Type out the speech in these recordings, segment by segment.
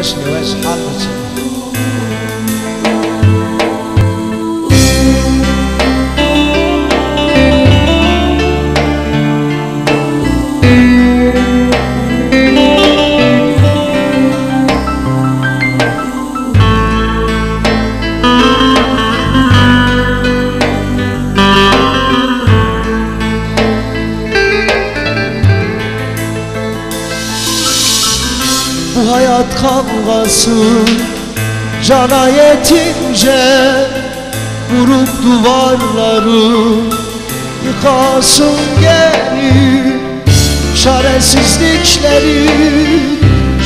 Krishna, és Radha Bu hayat kavgası cana yetince Vurup duvarları yıkasın gelir Çaresizlikleri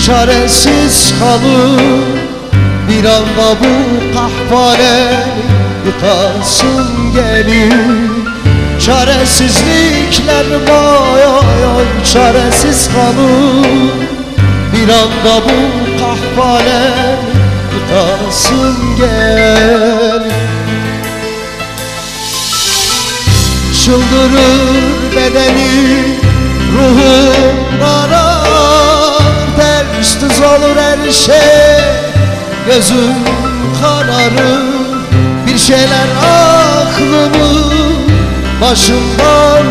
çaresiz kalır. Bir anda bu kahvale yıkasın gelir Çaresizlikler vay ay ay çaresiz kalır bir anda bu kahvale yıkasın gel. Çıldırır bedeni ruhum karar Ters olur her şey gözüm kararır. Bir şeyler aklımı başımdan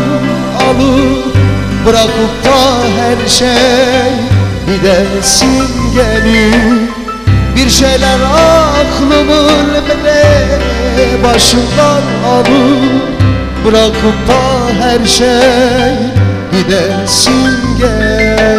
alır. Bırakıp da her şey gidesin gelir. Bir şeyler aklımın bile başımdan alır. Bırakıp da her şey gidesin gel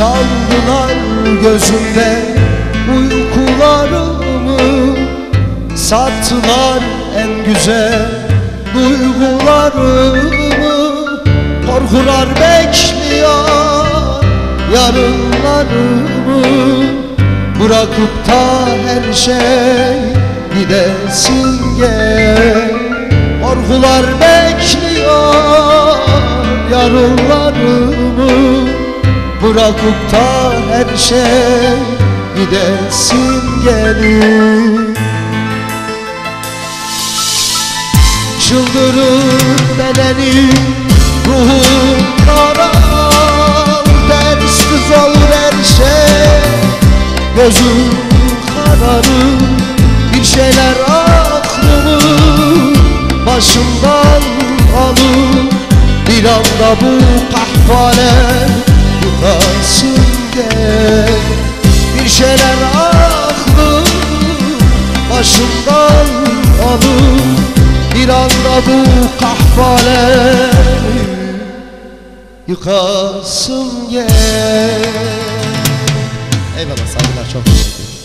Çaldılar gözümde uykularımı. Sattılar en güzel duygularımı. Korkular bekliyor yarınlarımı. Bırakıp da her şey gidesin gel. Korkular bekliyor yarınlarımı Bırakıp da her şey gidesin gelir. Çıldırır bedenim ruhum karar Ters düz olur her şey. Gözüm kararır Bir şeyler aklımı başımdan alır. Bir anda bu kahvale başımdan alır Bir anda bu kahvale yıkasın gel. Eyvallah saygılar çok teşekkür ederim